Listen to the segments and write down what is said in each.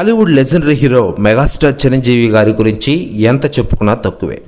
Tollywood legendary hero megastar Chiranjeevi గారి గురించి ఎంత చెప్పుకున్నా తక్కువే.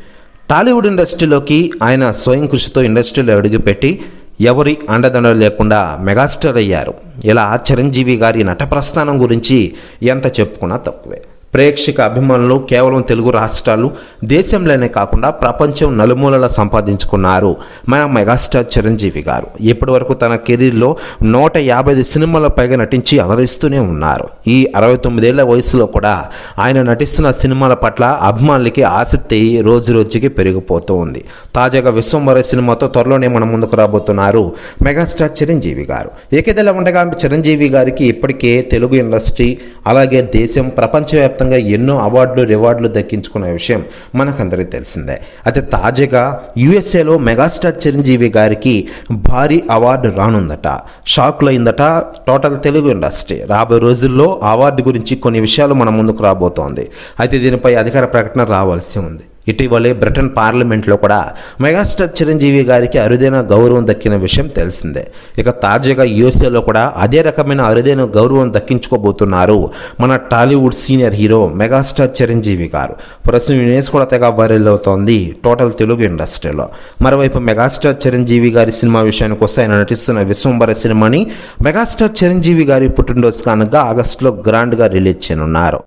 టాలీవుడ్ ఇండస్ట్రీలోకి ఆయన స్వయం కృషితో ఇండస్ట్రీలో అడుగుపెట్టి ఎవరి అండదండలు లేకుండా మెగాస్టార్ అయ్యారు. ఇలా చిరంజీవి గారి నట ప్రస్థానం గురించి ఎంత చెప్పుకున్నా తక్కువే. ప్రేక్షక అభిమానులు కేవలం తెలుగు రాష్ట్రాలు దేశంలోనే కాకుండా ప్రపంచం నలుమూలలా సంపాదించుకున్నారు. మన మెగాస్టార్ చిరంజీవి గారు ఇప్పటి వరకు తన కెరీర్లో నూట యాభై ఐదు సినిమాల పైగా నటించి అలరిస్తూనే ఉన్నారు. ఈ అరవై తొమ్మిదేళ్ళ వయసులో కూడా ఆయన నటిస్తున్న సినిమాల పట్ల అభిమానులకి ఆసక్తి రోజు రోజుకి పెరిగిపోతూ ఉంది. తాజాగా విశ్వంబర సినిమాతో త్వరలోనే మన ముందుకు రాబోతున్నారు మెగాస్టార్ చిరంజీవి గారు. ఏకేదలా ఉండగా చిరంజీవి గారికి ఇప్పటికే తెలుగు ఇండస్ట్రీ అలాగే దేశం ప్రపంచవ్యాప్తంగా ఎన్నో అవార్డులు రివార్డులు దక్కించుకున్న విషయం మనకందరికీ తెలిసిందే. అయితే తాజాగా యుఎస్ఏలో మెగాస్టార్ చిరంజీవి గారికి భారీ అవార్డు రానుందట. షాక్లో అయిందట టోటల్ తెలుగు ఇండస్ట్రీ. రాబోయే రోజుల్లో అవార్డు గురించి కొన్ని విషయాలు మన ముందుకు రాబోతోంది. అయితే దీనిపై అధికార ప్రకటన రావాల్సి ఉంది. ఇటీవలే బ్రిటన్ పార్లమెంట్లో కూడా మెగాస్టార్ చిరంజీవి గారికి అరుదైన గౌరవం దక్కిన విషయం తెలిసిందే. ఇక తాజాగా యూఎస్ఏలో కూడా అదే రకమైన అరుదైన గౌరవం దక్కించుకోబోతున్నారు మన Tollywood senior hero megastar Chiranjeevi garu. ప్రస్తుతం న్యూస్ కూడా తెగ వైరల్ అవుతోంది టోటల్ తెలుగు ఇండస్ట్రీలో. మరోవైపు మెగాస్టార్ చిరంజీవి గారి సినిమా విషయానికి వస్తే ఆయన నటిస్తున్న విశ్వంబర సినిమాని మెగాస్టార్ చిరంజీవి గారి పుట్టినరోజు కానుక ఆగస్టులో గ్రాండ్గా రిలీజ్ చేయనున్నారు.